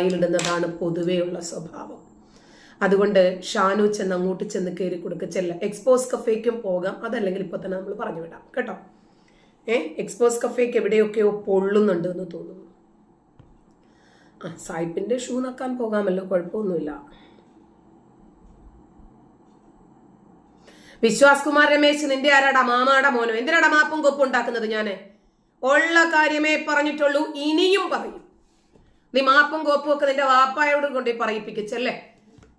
കയ്യിലിടുന്നതാണ് പൊതുവെയുള്ള സ്വഭാവം. അതുകൊണ്ട് ഷാനു ചെന്ന് അങ്ങോട്ട് ചെന്ന് കയറി കൊടുക്കുക ചെല്ല എക്സ്പോസ് കഫേക്കും പോകാം. അതല്ലെങ്കിൽ ഇപ്പൊ തന്നെ നമ്മൾ പറഞ്ഞു വിടാം. കേട്ടോ? ഏ എക്സ്പോസ് കഫേക്ക് എവിടെയൊക്കെയോ പൊള്ളുന്നുണ്ട് എന്ന് തോന്നുന്നു. ആ സായിപ്പിന്റെ ഷൂ നക്കാൻ പോകാമല്ലോ കുഴപ്പമൊന്നുമില്ല. വിശ്വാസ് കുമാർ രമേശ് നിന്റെ ആരാടാ? മാമാടാ മോനോ? എന്തിനാടാ മാപ്പും കൊപ്പും ഉണ്ടാക്കുന്നത് ഉള്ള കാര്യമേ പറഞ്ഞിട്ടുള്ളൂ ഇനിയും പറയും. നീ മാപ്പും കോപ്പും ഒക്കെ നിന്റെ വാപ്പായോട് കൊണ്ടേ പറയിപ്പിക്കച്ചല്ലേ?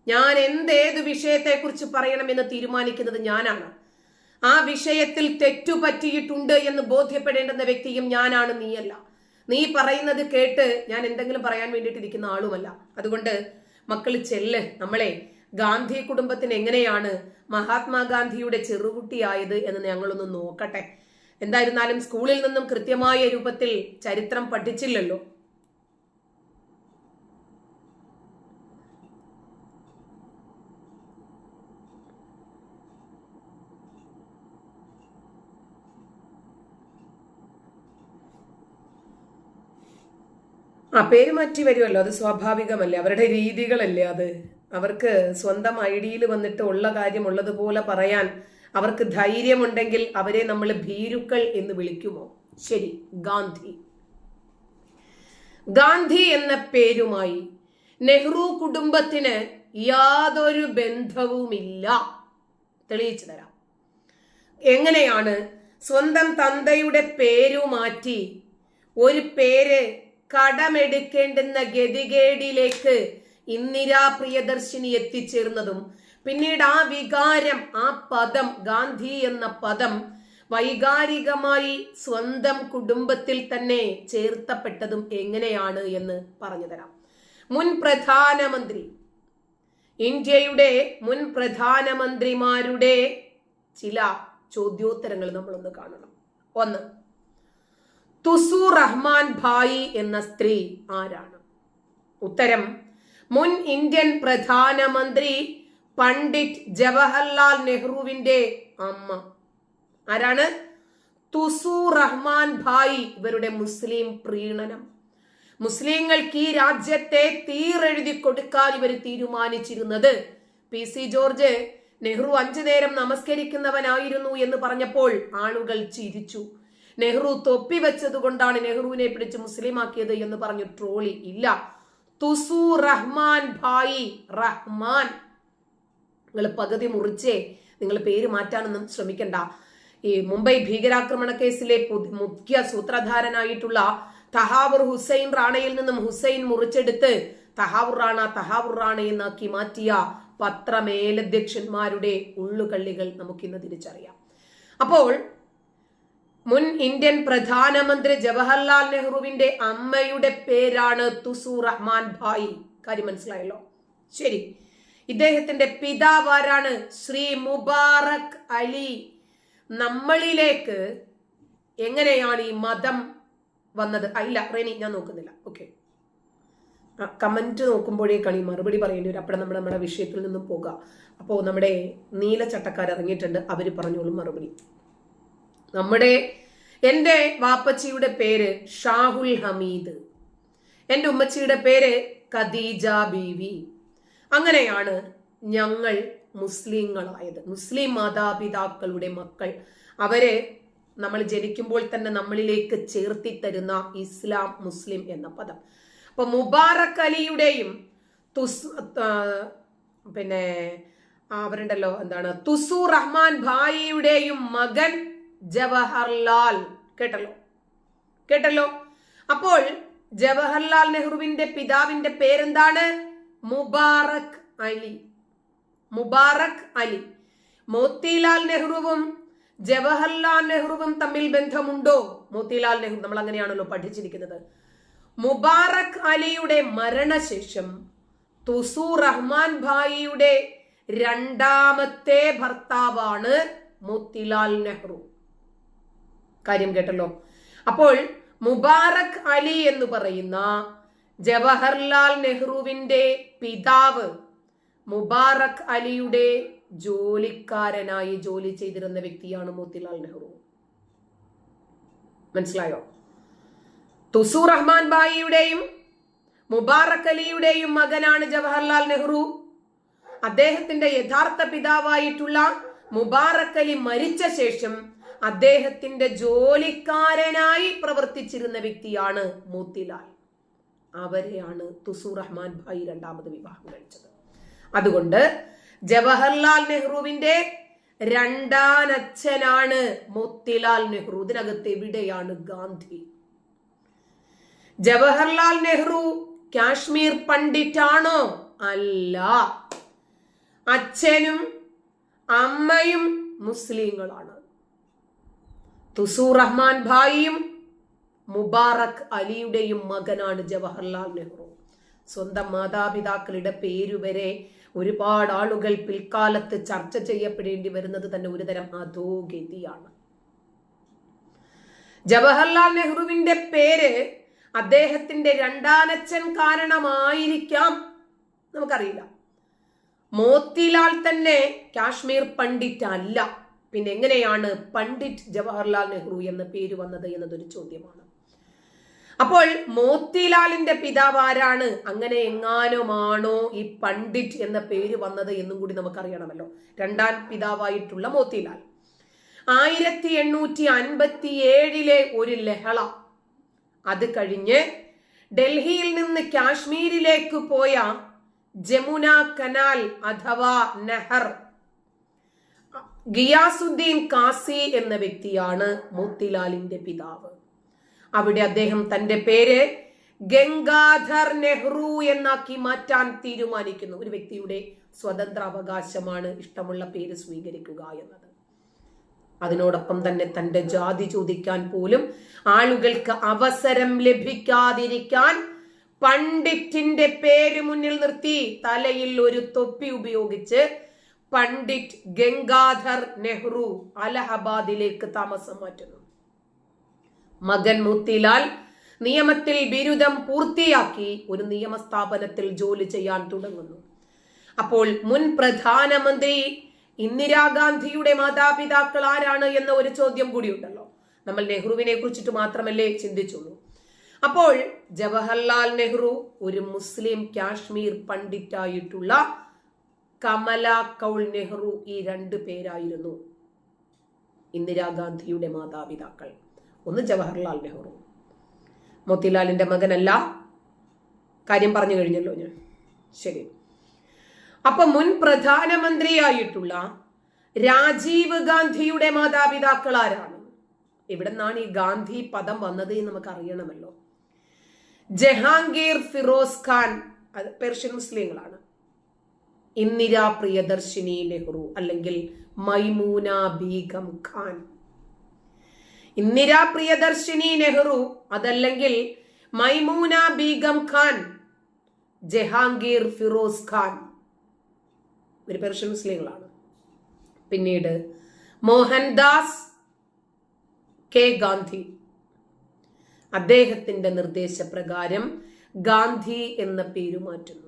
ഞാൻ എന്തേത് വിഷയത്തെ കുറിച്ച് പറയണമെന്ന് തീരുമാനിക്കുന്നത് ഞാനാണ്. ആ വിഷയത്തിൽ തെറ്റു പറ്റിയിട്ടുണ്ട് എന്ന് ബോധ്യപ്പെടേണ്ടുന്ന വ്യക്തിയും ഞാനാണ് നീയല്ല. നീ പറയുന്നത് കേട്ട് ഞാൻ എന്തെങ്കിലും പറയാൻ വേണ്ടിയിട്ടിരിക്കുന്ന ആളുമല്ല. അതുകൊണ്ട് മക്കൾ ചെല്ല്. നമ്മളെ ഗാന്ധി കുടുംബത്തിന് എങ്ങനെയാണ് മഹാത്മാഗാന്ധിയുടെ ചെറുകുട്ടിയായത് എന്ന് ഞങ്ങളൊന്ന് നോക്കട്ടെ. എന്തായിരുന്നാലും സ്കൂളിൽ നിന്നും കൃത്യമായ രൂപത്തിൽ ചരിത്രം പഠിച്ചില്ലല്ലോ. ആ പേര് മാറ്റി വരുമല്ലോ അത് സ്വാഭാവികമല്ലേ? അവരുടെ രീതികളല്ലേ അത്? അവർക്ക് സ്വന്തം ഐഡിയിൽ വന്നിട്ട് ഉള്ള കാര്യം ഉള്ളതുപോലെ പറയാൻ അവർക്ക് ധൈര്യമുണ്ടെങ്കിൽ അവരെ നമ്മൾ ഭീരുക്കൾ എന്ന് വിളിക്കുമോ? ശരി ഗാന്ധി. ഗാന്ധി എന്ന പേരുമായി നെഹ്റു കുടുംബത്തിന് യാതൊരു ബന്ധവുമില്ല. തെളിയിച്ചു തരാം. എങ്ങനെയാണ് സ്വന്തം തന്തയുടെ പേരു മാറ്റി ഒരു പേര് കടമെടുക്കേണ്ടുന്ന ഗതികേടിലേക്ക് ഇന്ദിരാ പ്രിയദർശിനി എത്തിച്ചേർന്നതും പിന്നീട് ആ വികാരം ആ പദം ഗാന്ധി എന്ന പദം വൈകാരികമായി സ്വന്തം കുടുംബത്തിൽ തന്നെ ചേർത്തപ്പെട്ടതും എങ്ങനെയാണ് എന്ന് പറഞ്ഞു തരാം. മുൻ പ്രധാനമന്ത്രി ഇന്ത്യയുടെ മുൻ പ്രധാനമന്ത്രിമാരുടെ ചില ചോദ്യോത്തരങ്ങൾ നമ്മളൊന്ന് കാണണം. ഒന്ന് തുസു റഹ്മാൻ ഭായി എന്ന സ്ത്രീ ആരാണ്? ഉത്തരം മുൻ ഇന്ത്യൻ പ്രധാനമന്ത്രി പണ്ഡിറ്റ് ജവഹർലാൽ നെഹ്റുവിന്റെ അമ്മ. ആരാണ്? തുസു റഹ്മാൻ ഭായി ഇവരുടെ മുസ്ലിം പ്രീണനം. മുസ്ലിങ്ങൾക്ക് ഈ രാജ്യത്തെ തീരെഴുതി കൊടുക്കാൻ ഇവർ തീരുമാനിച്ചിരുന്നത് പി സി ജോർജ്. നെഹ്റു അഞ്ചു നേരം നമസ്കരിക്കുന്നവനായിരുന്നു എന്ന് പറഞ്ഞപ്പോൾ ആളുകൾ ചിരിച്ചു. നെഹ്റു തൊപ്പി വെച്ചത് കൊണ്ടാണ് നെഹ്റുവിനെ പിടിച്ച് മുസ്ലിമാക്കിയത് എന്ന് പറഞ്ഞു ട്രോളി. ഇല്ല. തുസു റഹ്മാൻ ഭായി. റഹ്മാൻ. നിങ്ങൾ പകുതി മുറിച്ചേ നിങ്ങൾ പേര് മാറ്റാനൊന്നും ശ്രമിക്കണ്ട. ഈ മുംബൈ ഭീകരാക്രമണ കേസിലെ മുഖ്യ സൂത്രധാരനായിട്ടുള്ള തഹാവൂർ ഹുസൈൻ റാണയിൽ നിന്നും ഹുസൈൻ മുറിച്ചെടുത്ത് തഹാവൂർ റാണ തഹാവൂർ റാണ എന്നാക്കി മാറ്റിയ പത്രമേലധ്യക്ഷന്മാരുടെ ഉള്ളുകള്ളികൾ നമുക്കിന്ന് തിരിച്ചറിയാം. അപ്പോൾ മുൻ ഇന്ത്യൻ പ്രധാനമന്ത്രി ജവഹർലാൽ നെഹ്റുവിന്റെ അമ്മയുടെ പേരാണ് തുസു റഹ്മാൻ ഭായി. കാര്യം മനസ്സിലായല്ലോ? ശരി. ഇദ്ദേഹത്തിന്റെ പിതാവ് ആരാണ്? ശ്രീ മുബാറക് അലി. നമ്മളിലേക്ക് എങ്ങനെയാണ് ഈ മതം വന്നത്? അല്ല റെനി ഞാൻ നോക്കുന്നില്ല. ഓക്കെ. കമന്റ് നോക്കുമ്പോഴേക്കാണ് ഈ മറുപടി പറയേണ്ടി വരും അപ്പോഴും നമ്മൾ നമ്മുടെ വിഷയത്തിൽ നിന്നും പോകാം. അപ്പോൾ നമ്മുടെ നീല ചട്ടക്കാർ ഇറങ്ങിയിട്ടുണ്ട്. അവർ പറഞ്ഞോളും മറുപടി. നമ്മുടെ എന്റെ വാപ്പച്ചിയുടെ പേര് ഷാഹുൽ ഹമീദ്. എന്റെ ഉമ്മച്ചിയുടെ പേര് ഖദീജ ബീവി. അങ്ങനെയാണ് ഞങ്ങൾ മുസ്ലിങ്ങളായത്. മുസ്ലിം മാതാപിതാക്കളുടെ മക്കൾ. അവരെ നമ്മൾ ജനിക്കുമ്പോൾ തന്നെ നമ്മളിലേക്ക് ചേർത്തി തരുന്ന ഇസ്ലാം മുസ്ലിം എന്ന പദം. അപ്പൊ മുബാറക് അലിയുടെയും തുസ് പിന്നെ അവരുണ്ടല്ലോ എന്താണ് തുസു റഹ്മാൻ ഭായിയുടെയും മകൻ ജവഹർലാൽ. കേട്ടല്ലോ? കേട്ടല്ലോ? അപ്പോൾ ജവഹർലാൽ നെഹ്റുവിന്റെ പിതാവിന്റെ പേരെന്താണ്? മുബാറക് അലി. മുബാറക് അലി. മോത്തിലാൽ നെഹ്റുവും ജവഹർലാൽ നെഹ്റുവും തമ്മിൽ ബന്ധമുണ്ടോ? മോത്തിലാൽ നെഹ്റു നമ്മൾ അങ്ങനെയാണല്ലോ പഠിച്ചിരിക്കുന്നത്. മുബാറക് അലിയുടെ മരണശേഷം തുസു റഹ്മാൻ ഭായിയുടെ രണ്ടാമത്തെ ഭർത്താവാണ് മോത്തിലാൽ നെഹ്റു. കാര്യം കേട്ടല്ലോ. അപ്പോൾ മുബാറക് അലി എന്ന് പറയുന്ന ജവഹർലാൽ നെഹ്റുവിന്റെ പിതാവ് മുബാറക് അലിയുടെ ജോലിക്കാരനായി ജോലി ചെയ്തിരുന്ന വ്യക്തിയാണ് മോത്തിലാൽ നെഹ്റു. മനസ്സിലായോ? തുസു റഹ്മാൻ ബായിയുടെയും മുബാറക് അലിയുടെയും മകനാണ് ജവഹർലാൽ നെഹ്റു. അദ്ദേഹത്തിന്റെ യഥാർത്ഥ പിതാവായിട്ടുള്ള മുബാറക് അലി മരിച്ച ശേഷം അദ്ദേഹത്തിന്റെ ജോലിക്കാരനായി പ്രവർത്തിച്ചിരുന്ന വ്യക്തിയാണ് മോത്തിലാൽ. അവരെയാണ് തുസൂർ റഹ്മാൻ ഭായി രണ്ടാമത് വിവാഹം കഴിച്ചത്. അതുകൊണ്ട് ജവഹർലാൽ നെഹ്റുവിന്റെ രണ്ടാനച്ഛനാണ് മോത്തിലാൽ നെഹ്റു. ഇതിനകത്ത് എവിടെയാണ് ഗാന്ധി? ജവഹർലാൽ നെഹ്റു കാശ്മീർ പണ്ഡിറ്റാണോ? അല്ല. അച്ഛനും അമ്മയും മുസ്ലിങ്ങളാണ്. തുസൂർ റഹ്മാൻ ഭായിയും മുബാറക് അലിയുടെയും മകനാണ് ജവഹർലാൽ നെഹ്റു. സ്വന്തം മാതാപിതാക്കളുടെ പേരുവരെ ഒരുപാട് ആളുകൾ പിൽക്കാലത്ത് ചർച്ച ചെയ്യപ്പെടേണ്ടി വരുന്നത് തന്നെ ഒരുതരം അധോഗതിയാണ്. ജവഹർലാൽ നെഹ്റുവിന്റെ പേര് അദ്ദേഹത്തിന്റെ രണ്ടാനച്ഛൻ കാരണമായിരിക്കാം നമുക്കറിയില്ല. മോത്തിലാൽ തന്നെ കാശ്മീർ പണ്ഡിറ്റ് അല്ല പിന്നെ എങ്ങനെയാണ് പണ്ഡിറ്റ് ജവഹർലാൽ നെഹ്റു എന്ന പേര് വന്നത് എന്നതൊരു ചോദ്യമാണ്. അപ്പോൾ മോത്തിലാലിന്റെ പിതാവ് ആരാണ്? അങ്ങനെ എങ്ങാനുമാണോ ഈ പണ്ഡിറ്റ് എന്ന പേര് വന്നത് എന്നും കൂടി നമുക്കറിയണമല്ലോ. രണ്ടാം പിതാവായിട്ടുള്ള മോത്തിലാൽ. ആയിരത്തി എണ്ണൂറ്റി അൻപത്തി ഏഴിലെ ഒരു ലഹള. അത് കഴിഞ്ഞ് ഡൽഹിയിൽ നിന്ന് കാശ്മീരിലേക്ക് പോയ ജമുന കനാൽ അഥവാ നെഹർ. ഗിയാസുദ്ദീൻ കാസി എന്ന വ്യക്തിയാണ് മോത്തിലാലിന്റെ പിതാവ്. അവിടെ അദ്ദേഹം തന്റെ പേര് ഗംഗാധർ നെഹ്റു എന്നാക്കി മാറ്റാൻ തീരുമാനിക്കുന്നു. ഒരു വ്യക്തിയുടെ സ്വതന്ത്ര അവകാശമാണ് ഇഷ്ടമുള്ള പേര് സ്വീകരിക്കുക എന്നത്. അതിനോടൊപ്പം തന്നെ തന്റെ ജാതി ചോദിക്കാൻ പോലും ആളുകൾക്ക് അവസരം ലഭിക്കാതിരിക്കാൻ പണ്ഡിറ്റിന്റെ പേര് മുന്നിൽ നിർത്തി തലയിൽ ഒരു തൊപ്പി ഉപയോഗിച്ച് പണ്ഡിറ്റ് ഗംഗാധർ നെഹ്റു അലഹബാദിലേക്ക് താമസം മാറ്റുന്നു. മകൻ മോത്തിലാൽ നിയമത്തിൽ ബിരുദം പൂർത്തിയാക്കി ഒരു നിയമസ്ഥാപനത്തിൽ ജോലി ചെയ്യാൻ തുടങ്ങുന്നു. അപ്പോൾ മുൻ പ്രധാനമന്ത്രി ഇന്ദിരാഗാന്ധിയുടെ മാതാപിതാക്കൾ ആരാണ് എന്ന ഒരു ചോദ്യം കൂടിയുണ്ടല്ലോ. നമ്മൾ നെഹ്റുവിനെ കുറിച്ചിട്ട് മാത്രമല്ലേ ചിന്തിച്ചുള്ളൂ. അപ്പോൾ ജവഹർലാൽ നെഹ്റു ഒരു മുസ്ലിം കാശ്മീർ പണ്ഡിറ്റായിട്ടുള്ള കമല കൗൾ നെഹ്റു ഈ രണ്ട് പേരായിരുന്നു ഇന്ദിരാഗാന്ധിയുടെ മാതാപിതാക്കൾ. ഒന്ന് ജവഹർലാൽ നെഹ്റു. മോത്തിലാലിന്റെ മകനല്ല. കാര്യം പറഞ്ഞു കഴിഞ്ഞല്ലോ ഞാൻ. ശരി. അപ്പൊ മുൻ പ്രധാനമന്ത്രിയായിട്ടുള്ള രാജീവ് ഗാന്ധിയുടെ മാതാപിതാക്കൾ ആരാണ്? ഇവിടെ നിന്നാണ് ഈ ഗാന്ധി പദം വന്നത് എന്ന് നമുക്ക് അറിയണമല്ലോ ജഹാംഗീർ ഫിറോസ് ഖാൻ അത് പെർഷ്യൻ മുസ്ലിങ്ങളാണ്. ഇന്ദിര പ്രിയദർശിനി നെഹ്റു അല്ലെങ്കിൽ മൈമൂന ബീഗം ഖാൻ. ഇന്ദിരാ പ്രിയദർശിനി നെഹ്റു അതല്ലെങ്കിൽ മൈമൂന ബീഗം ഖാൻ ജഹാംഗീർ ഫിറോസ് ഖാൻ. ഒരു പേർഷ്യൻ മുസ്ലിങ്ങളാണ്. പിന്നീട് മോഹൻദാസ് കെ ഗാന്ധി. അദ്ദേഹത്തിന്റെ നിർദ്ദേശപ്രകാരം ഗാന്ധി എന്ന പേര് മാറ്റുന്നു.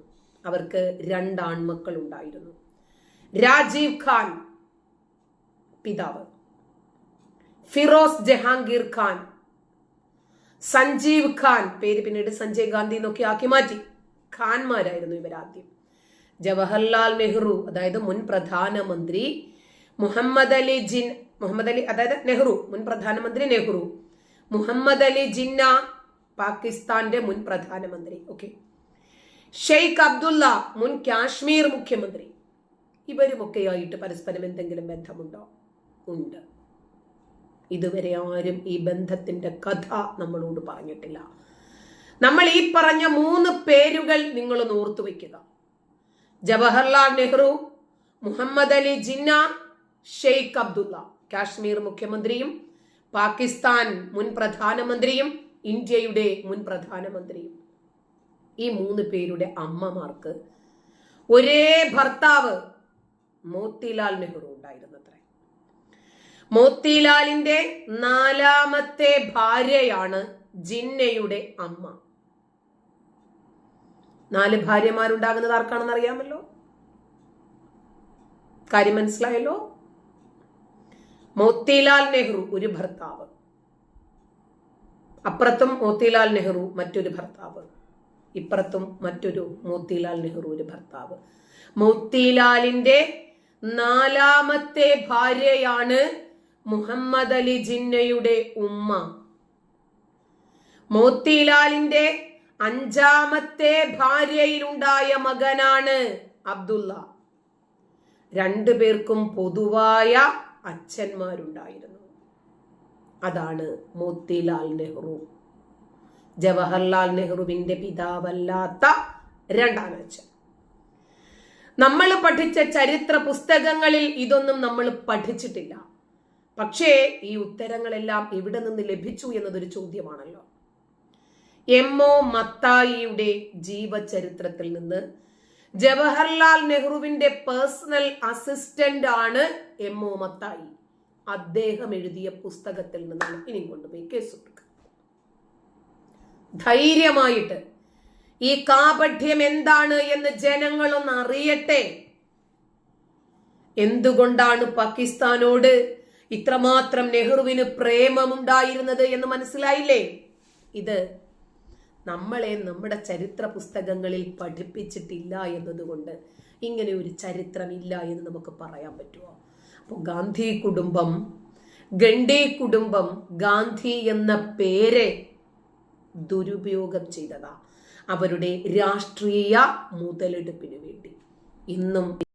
അവർക്ക് രണ്ട് ആൺമക്കൾ ഉണ്ടായിരുന്നു രാജീവ് ഖാൻ പിതാവ് ഫിറോസ് ജഹാംഗീർ ഖാൻ സഞ്ജീവ് ഖാൻ പേര് പിന്നീട് സഞ്ജയ് ഗാന്ധി എന്നൊക്കെ ആക്കി മാറ്റി. ഖാൻമാരായിരുന്നു ഇവരാദ്യം. ജവഹർലാൽ നെഹ്റു അതായത് മുൻ പ്രധാനമന്ത്രി മുഹമ്മദ് അലി ജിൻ മുഹമ്മദ് അലി അതായത് നെഹ്റു മുൻ പ്രധാനമന്ത്രി നെഹ്റു മുഹമ്മദ് അലി ജിന്ന പാകിസ്ഥാന്റെ മുൻ പ്രധാനമന്ത്രി. ഓക്കെ. ഷെയ്ഖ് അബ്ദുള്ള മുൻ കാശ്മീർ മുഖ്യമന്ത്രി. ഇവരുമൊക്കെയായിട്ട് പരസ്പരം എന്തെങ്കിലും ബന്ധമുണ്ടോ? ഉണ്ട്. ഇതുവരെ ആരും ഈ ബന്ധത്തിന്റെ കഥ നമ്മളോട് പറഞ്ഞിട്ടില്ല. നമ്മൾ ഈ പറഞ്ഞ മൂന്ന് പേരുകൾ നിങ്ങൾ ഓർത്തു വയ്ക്കുക. ജവഹർലാൽ നെഹ്റു മുഹമ്മദ് അലി ജിന്ന ഷെയ്ഖ് അബ്ദുള്ള. കാശ്മീർ മുഖ്യമന്ത്രിയും പാകിസ്ഥാൻ മുൻ പ്രധാനമന്ത്രിയും ഇന്ത്യയുടെ മുൻ പ്രധാനമന്ത്രിയും. ഈ മൂന്ന് പേരുടെ അമ്മമാർക്ക് ഒരേ ഭർത്താവ് മോത്തിലാൽ നെഹ്റു ഉണ്ടായിരുന്നത്രേ. മോത്തിലാലിന്റെ നാലാമത്തെ ഭാര്യയാണ് ജിന്നയുടെ അമ്മ. നാല് ഭാര്യമാരുണ്ടാകുന്നത് ആർക്കാണെന്ന് അറിയാമല്ലോ? കാര്യം മനസ്സിലായല്ലോ? മോത്തിലാൽ നെഹ്റു ഒരു ഭർത്താവ്. അപ്പുറത്തും മോത്തിലാൽ നെഹ്റു മറ്റൊരു ഭർത്താവ്. ഇപ്പുറത്തും മറ്റൊരു മോത്തിലാൽ നെഹ്റു ഒരു ഭർത്താവ്. മോത്തിലാലിന്റെ നാലാമത്തെ ഭാര്യയാണ് മുഹമ്മദ് അലി ജിന്നയുടെ ഉമ്മ. മോത്തിലാലിന്റെ അഞ്ചാമത്തെ ഭാര്യയിലുണ്ടായ മകനാണ് അബ്ദുള്ള. രണ്ടു പേർക്കും പൊതുവായ അച്ഛന്മാരുണ്ടായിരുന്നു. അതാണ് മോത്തിലാൽ നെഹ്റു. ജവഹർലാൽ നെഹ്റുവിന്റെ പിതാവല്ലാത്ത രണ്ടാം അച്ഛൻ. നമ്മൾ പഠിച്ച ചരിത്ര പുസ്തകങ്ങളിൽ ഇതൊന്നും നമ്മൾ പഠിച്ചിട്ടില്ല. പക്ഷേ ഈ ഉത്തരങ്ങളെല്ലാം എവിടെ നിന്ന് ലഭിച്ചു എന്നതൊരു ചോദ്യമാണല്ലോ. എം ഒ മത്തായിയുടെ ജീവചരിത്രത്തിൽ നിന്ന് ജവഹർലാൽ നെഹ്റുവിന്റെ പേഴ്സണൽ അസിസ്റ്റന്റ് ആണ് എം ഒ മത്തായി. അദ്ദേഹം എഴുതിയ പുസ്തകത്തിൽ നിന്നാണ് ഇനി കൊണ്ടുപോയി കേസ് കൊടുക്കുക. ധൈര്യമായിട്ട് ഈ കാപഠ്യം എന്താണ് എന്ന് ജനങ്ങളൊന്ന് അറിയട്ടെ. എന്തുകൊണ്ടാണ് പാകിസ്ഥാനോട് ഇത്രമാത്രം നെഹ്റുവിന് പ്രേമമുണ്ടായിരുന്നത് എന്ന് മനസ്സിലായില്ലേ? ഇത് നമ്മളെ നമ്മുടെ ചരിത്ര പുസ്തകങ്ങളിൽ പഠിപ്പിച്ചിട്ടില്ല എന്നതുകൊണ്ട് ഇങ്ങനെ ഒരു ചരിത്രമില്ല എന്ന് നമുക്ക് പറയാൻ പറ്റുമോ? അപ്പോൾ ഗാന്ധി കുടുംബം ഗണ്ഡി കുടുംബം ഗാന്ധി എന്ന പേര് ദുരുപയോഗം ചെയ്തതാ. അവരുടെ രാഷ്ട്രീയ മുതലെടുപ്പിന് വേണ്ടി. ഇന്നും